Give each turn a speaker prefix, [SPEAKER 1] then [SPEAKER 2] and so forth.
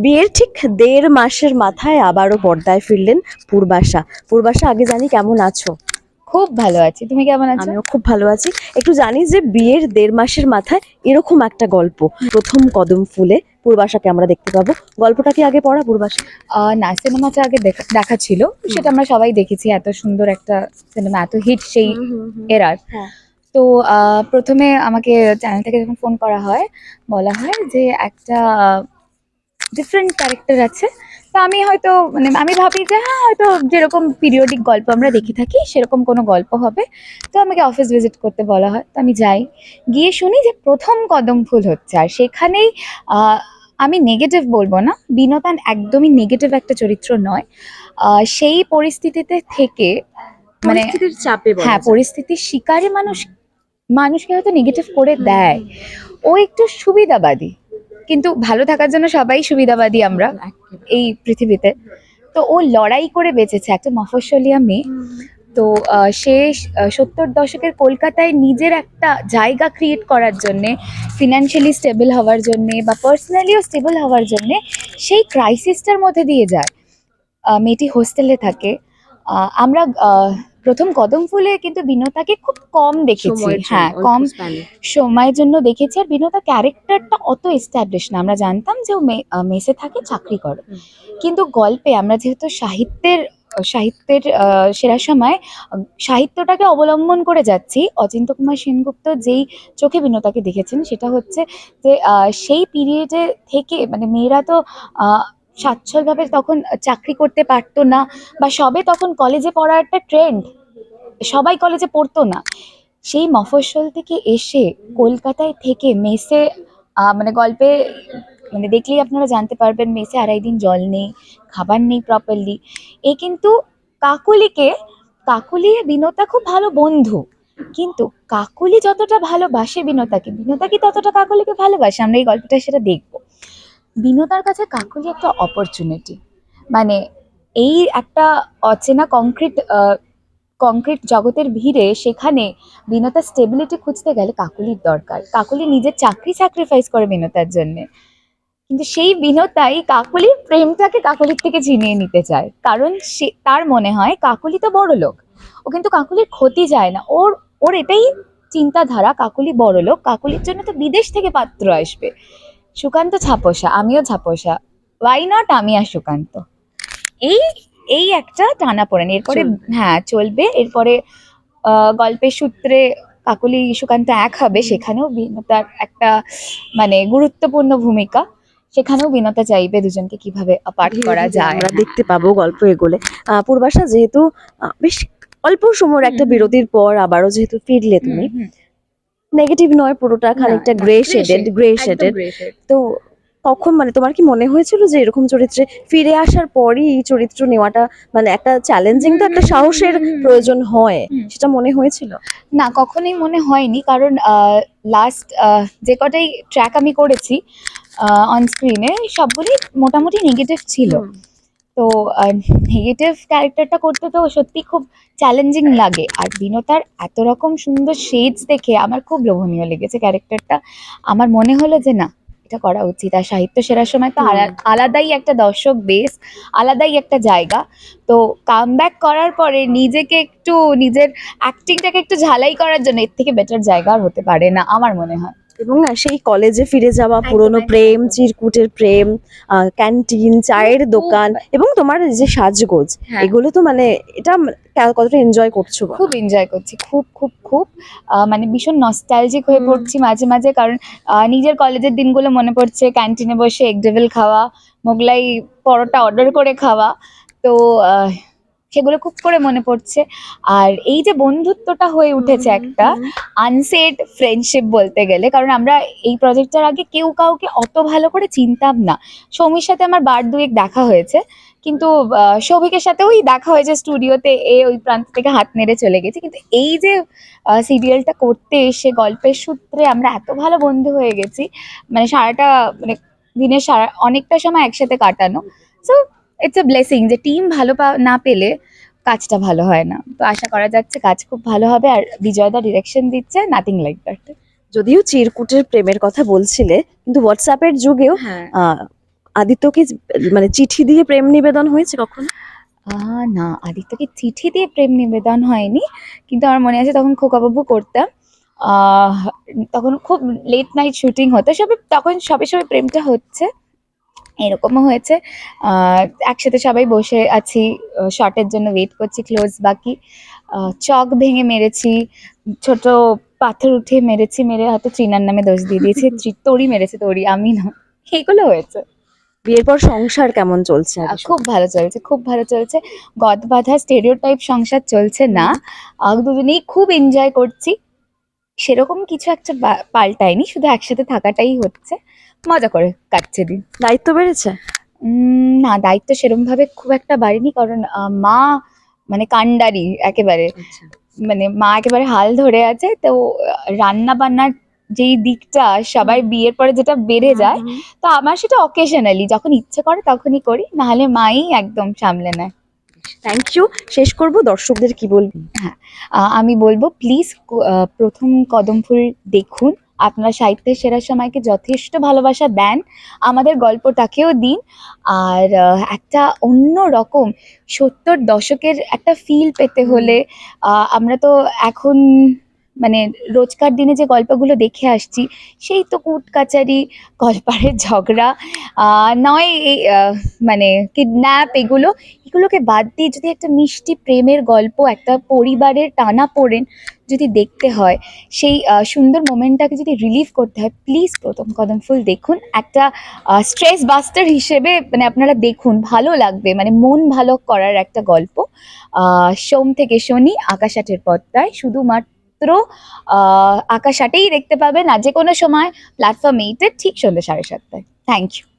[SPEAKER 1] বিয়ের ঠিক দেড় মাসের মাথায় আবারও পর্দায় ফিরলেন পূর্বাশা। পূর্বাশা আগে জানি কেমন আছো?
[SPEAKER 2] খুব ভালো আছি। তুমি কেমন আছো?
[SPEAKER 1] আমিও খুব ভালো আছি। একটু জানি যে বিয়ের দেড় মাসের মাথায় এরকম একটা গল্প। প্রথম কদম ফুলে পূর্বাশাকে আমরা দেখতে পাবো। গল্পটা কি আগে পড়া পূর্বাশা?
[SPEAKER 2] আহ, না সিনেমাটা আগে দেখা দেখা ছিল। সেটা আমরা সবাই দেখেছি এত সুন্দর একটা সিনেমা এত হিট সেই এরার।
[SPEAKER 1] হ্যাঁ।
[SPEAKER 2] তো প্রথমে আমাকে চ্যানেল থেকে যখন ফোন করা হয় বলা হয় যে একটা ডিফারেন্ট ক্যারেক্টার আছে। তো আমি হয়তো মানে আমি ভাবি যে হ্যাঁ হয়তো যেরকম পিরিয়ডিক গল্প আমরা দেখে থাকি সেরকম কোনো গল্প হবে। তো আমাকে অফিস ভিজিট করতে বলা হয়। তো আমি যাই। গিয়ে শুনি যে প্রথম কদম ফুল হচ্ছে। আর সেখানেই আমি নেগেটিভ বলব না। বিনোদন একদমই নেগেটিভ একটা চরিত্র নয়। সেই পরিস্থিতিতে থেকে মানে
[SPEAKER 1] চাপে
[SPEAKER 2] হ্যাঁ পরিস্থিতির শিকারে মানুষ মানুষকে হয়তো নেগেটিভ করে দেয়। ও একটু সুবিধাবাদী। কিন্তু ভালো থাকার জন্য সবাই সুবিধাবাদী আমরা এই পৃথিবীতে। তো ও লড়াই করে বেঁচেছে একটা মফস্বলিয়া মেয়ে। তো সে সত্তর দশকের কলকাতায় নিজের একটা জায়গা ক্রিয়েট করার জন্যে ফিনান্সিয়ালি স্টেবল হওয়ার জন্যে বা পার্সোনালিও স্টেবল হওয়ার জন্যে সেই ক্রাইসিসটার মধ্যে দিয়ে যায়। মেয়েটি হোস্টেলে থাকে। আমরা প্রথম কদম ফুলে কিন্তু বিনোতাকে খুব কম দেখেছি হ্যাঁ কম সময়ের জন্য দেখেছি আর বিনোদা ক্যারেক্টারটা অত এস্টাবলিশ না। আমরা জানতাম যে ও মেসে থাকে চাকরি করে। কিন্তু গল্পে আমরা যেহেতু সাহিত্যের সাহিত্যের সেরা সময় সাহিত্যটাকে অবলম্বন করে যাচ্ছি অচিন্ত কুমার সেনগুপ্ত যেই চোখে বিনোদাকে দেখেছেন সেটা হচ্ছে যে আহ, সেই পিরিয়ডে থেকে মানে মেয়েরা তো আহ, স্বাচ্ছলভাবে তখন চাকরি করতে পারতো না বা সবে তখন কলেজে পড়ার একটা ট্রেন্ড সবাই কলেজে পড়তো না। সেই মফস্বল থেকে এসে কলকাতায় থেকে মেসে মানে গল্পে মানে দেখলেই আপনারা জানতে পারবেন মেসে আড়াই দিন জল নেই খাবার নেই প্রপারলি এ কিন্তু কাকুলিকে কাকুলি বিনোতা খুব ভালো বন্ধু। কিন্তু কাকুলি যতটা ভালোবাসে বিনোতাকে বিনোতা কি ততটা কাকুলিকে ভালোবাসে? আমরা এই গল্পটা সেটা দেখব। বিনোতার কাছে কাকুলি একটা অপরচুনিটি মানে এই একটা অচেনা কংক্রিট কংক্রিট জগতের ভিড়ে সেখানে বিনোতা স্টেবিলিটি খুঁজতে গেলে কাকুলির দরকার। কাকুলি নিজের চাকরি স্যাক্রিফাইস করে বিনোতার জন্য। কিন্তু সেই বিনোতাই কাকুলির প্রেমটাকে কাকুলির থেকে ছিনিয়ে নিতে চায়। কারণ সে, তার মনে হয় কাকুলি তো বড় লোক। ও কিন্তু কাকুলির ক্ষতি যায় না। ওর ওর এটাই চিন্তাধারা কাকুলি বড় লোক। কাকুলির জন্য তো বিদেশ থেকে পাত্র আসবে। সুকান্ত ছাপোসা আমিও ছাপোসা ওয়াই নট আমি আর সুকান্ত। এই এই একটা টানা পড়েন। এরপরে হ্যাঁ চলবে। এরপরে গল্পের সূত্রে কাকুলি সুকান্ত এক হবে সেখানেও বিনতার একটা মানে গুরুত্বপূর্ণ ভূমিকা। সেখানেও বিনতা চাইবে দুজনকে কীভাবে পাঠ করা যায়।
[SPEAKER 1] আমরা। দেখতে পাবো গল্প এগোলে। পূর্বাশা যেহেতু বেশ অল্প সময়ের একটা। বিরতির পর আবারও যেহেতু ফিরলে তুমি। নেগেটিভ নয় পুরোটা খানিকটা গ্রে শেডেড গ্রে শেডেড তো তখন মানে তোমার কি মনে হয়েছিল যে এরকম চরিত্রে ফিরে আসার পরই এই চরিত্র নেওয়াটা মানে একটা চ্যালেঞ্জিং তো একটা সাহসের। প্রয়োজন হয় সেটা মনে হয়েছিল?
[SPEAKER 2] না কখনোই মনে হয়নি কারণ লাস্ট যে কটাই ট্র্যাক আমি করেছি অন স্ক্রিনে সবগুলি মোটামুটি নেগেটিভ ছিল। তো নেগেটিভ ক্যারেক্টারটা করতে তো সত্যি খুব চ্যালেঞ্জিং লাগে। আর বিনোতার এত রকম সুন্দর শেডস দেখে আমার খুব লোভনীয় লেগেছে ক্যারেক্টারটা আমার মনে হলো যে না এটা করা উচিত। আর সাহিত্য সেরার সময় তো আলা- আলাদাই একটা দর্শক বেস আলাদাই একটা জায়গা। তো কাম করার পরে নিজেকে একটু নিজের অ্যাক্টিংটাকে একটু ঝালাই করার জন্য এর থেকে বেটার জায়গা আর হতে পারে না আমার মনে হয়।
[SPEAKER 1] এবং সেই কলেজে ফিরে যাওয়া পুরনো প্রেম চিরকুটের প্রেম ক্যান্টিন চায়ের দোকান এবং তোমার যে সাজগোজ
[SPEAKER 2] হ্যাঁ।
[SPEAKER 1] এগুলো তো মানে এটা কতটা এনজয় করছ
[SPEAKER 2] খুব এনজয় করছি খুব খুব খুব। আহ, মানে ভীষণ নস্টালজিক হয়ে পড়ছি মাঝে মাঝে কারণ আহ, নিজের কলেজের দিনগুলো মনে পড়ছে ক্যান্টিনে বসে এগ ডেভিল খাওয়া মোগলাই পরোটা অর্ডার করে খাওয়া। তো আহ, সেগুলো খুব করে মনে পড়ছে। আর এই যে বন্ধুত্বটা হয়ে উঠেছে একটা আনসেড ফ্রেন্ডশিপ বলতে গেলে কারণ আমরা এই প্রজেক্টটার আগে কেউ কাউকে অত ভালো করে চিনতাম না। সৌমির সাথে আমার বার দুয়েক দেখা হয়েছে কিন্তু সৌভিকের সাথে ওই দেখা হয়েছে স্টুডিওতে এ ওই প্রান্ত থেকে হাত নেড়ে চলে গেছে। কিন্তু এই যে সিরিয়ালটা করতে এসে গল্পের সূত্রে আমরা এত ভালো বন্ধু হয়ে গেছি মানে সারাটা মানে দিনের সারা অনেকটা সময় একসাথে কাটানো। সো ইটস এ ব্লেসিং যে টিম ভালো না পেলে কাজটা ভালো হয় না। তো আশা করা যাচ্ছে কাজ খুব ভালো হবে আর বিজয়দা ডিরেকশন দিচ্ছে নাথিং লাইক দ্যাট
[SPEAKER 1] যদিও চিরকুটের প্রেমের কথা বলছিলে কিন্তু হোয়াটসঅ্যাপের যুগেও
[SPEAKER 2] হ্যাঁ।
[SPEAKER 1] আদিত্যকে মানে চিঠি দিয়ে প্রেম নিবেদন হয়েছে কখনো?
[SPEAKER 2] না আদিত্যকে চিঠি দিয়ে প্রেম নিবেদন হয়নি কিন্তু আমার মনে আছে তখন খোকাবাবু করতাম। তখন খুব লেট নাইট শুটিং হতো সবে তখন সবে সবে প্রেমটা হচ্ছে। এরকমও হয়েছে। একসাথে সবাই বসে আছি শর্টের জন্য ওয়েট করছি ক্লোজ বাকি। চক ভেঙে মেরেছি ছোট পাথর উঠে মেরেছি মেরে হয়তো চিনার নামে দোষ দিয়ে দিয়েছি ত্রি- মেরেছে তরি আমি না। এগুলো হয়েছে।
[SPEAKER 1] বিয়ের পর সংসার কেমন চলছে?
[SPEAKER 2] খুব ভালো চলছে খুব ভালো চলছে। গদ বাঁধা স্টেরিও টাইপ সংসার চলছে না। দুজনেই খুব এনজয় করছি। সেরকম কিছু একটা পাল্টায়নি শুধু একসাথে থাকাটাই হচ্ছে। মজা করে কাটছে দিন।
[SPEAKER 1] দায়িত্ব বেড়েছে?
[SPEAKER 2] না দায়িত্ব সেরকম ভাবে খুব একটা বাড়েনি কারণ মা মানে কান্ডারি একেবারে। মানে মা একেবারে হাল ধরে আছে তো রান্না বান্নার যেই দিকটা সবাই বিয়ের পরে যেটা বেড়ে যায় তো আমার সেটা অকেশনালি যখন ইচ্ছে করে তখনই করি নাহলে মাই একদম সামলে নেয়।
[SPEAKER 1] থ্যাংক ইউ শেষ করব দর্শকদের কি বলবি?
[SPEAKER 2] হ্যাঁ আমি বলব প্লিজ প্রথম কদম ফুল দেখুন আপনারা সাহিত্যের সেরা সময়কে যথেষ্ট ভালোবাসা দেন, আমাদের গল্পটাকেও দিন। আর একটা অন্য রকম সত্তর দশকের একটা ফিল পেতে হলে আমরা তো এখন মানে রোজকার দিনে যে গল্পগুলো দেখে আসছি, সেই তো কুট কাচারি, গল্পারের ঝগড়া নয় মানে কিডন্যাপ এগুলো, এগুলোকে বাদ দিয়ে যদি একটা মিষ্টি প্রেমের গল্প একটা পরিবারের টানা পড়েন যদি দেখতে হয়, সেই সুন্দর মোমেন্টটাকে যদি রিলিভ করতে হয় প্লিজ প্রথম কদম ফুল দেখুন। একটা স্ট্রেস বাস্টার হিসেবে মানে আপনারা দেখুন, ভালো লাগবে। মানে মন ভালো করার একটা গল্প। সোম থেকে শনি, আকাশ আটের পর্দায় শুধুমাত্র আহ, আকাশ আটেই দেখতে পাবেন আর যে কোনো সময় প্ল্যাটফর্ম এইটে ঠিক সন্ধ্যে সাড়ে সাতটায়। Thank you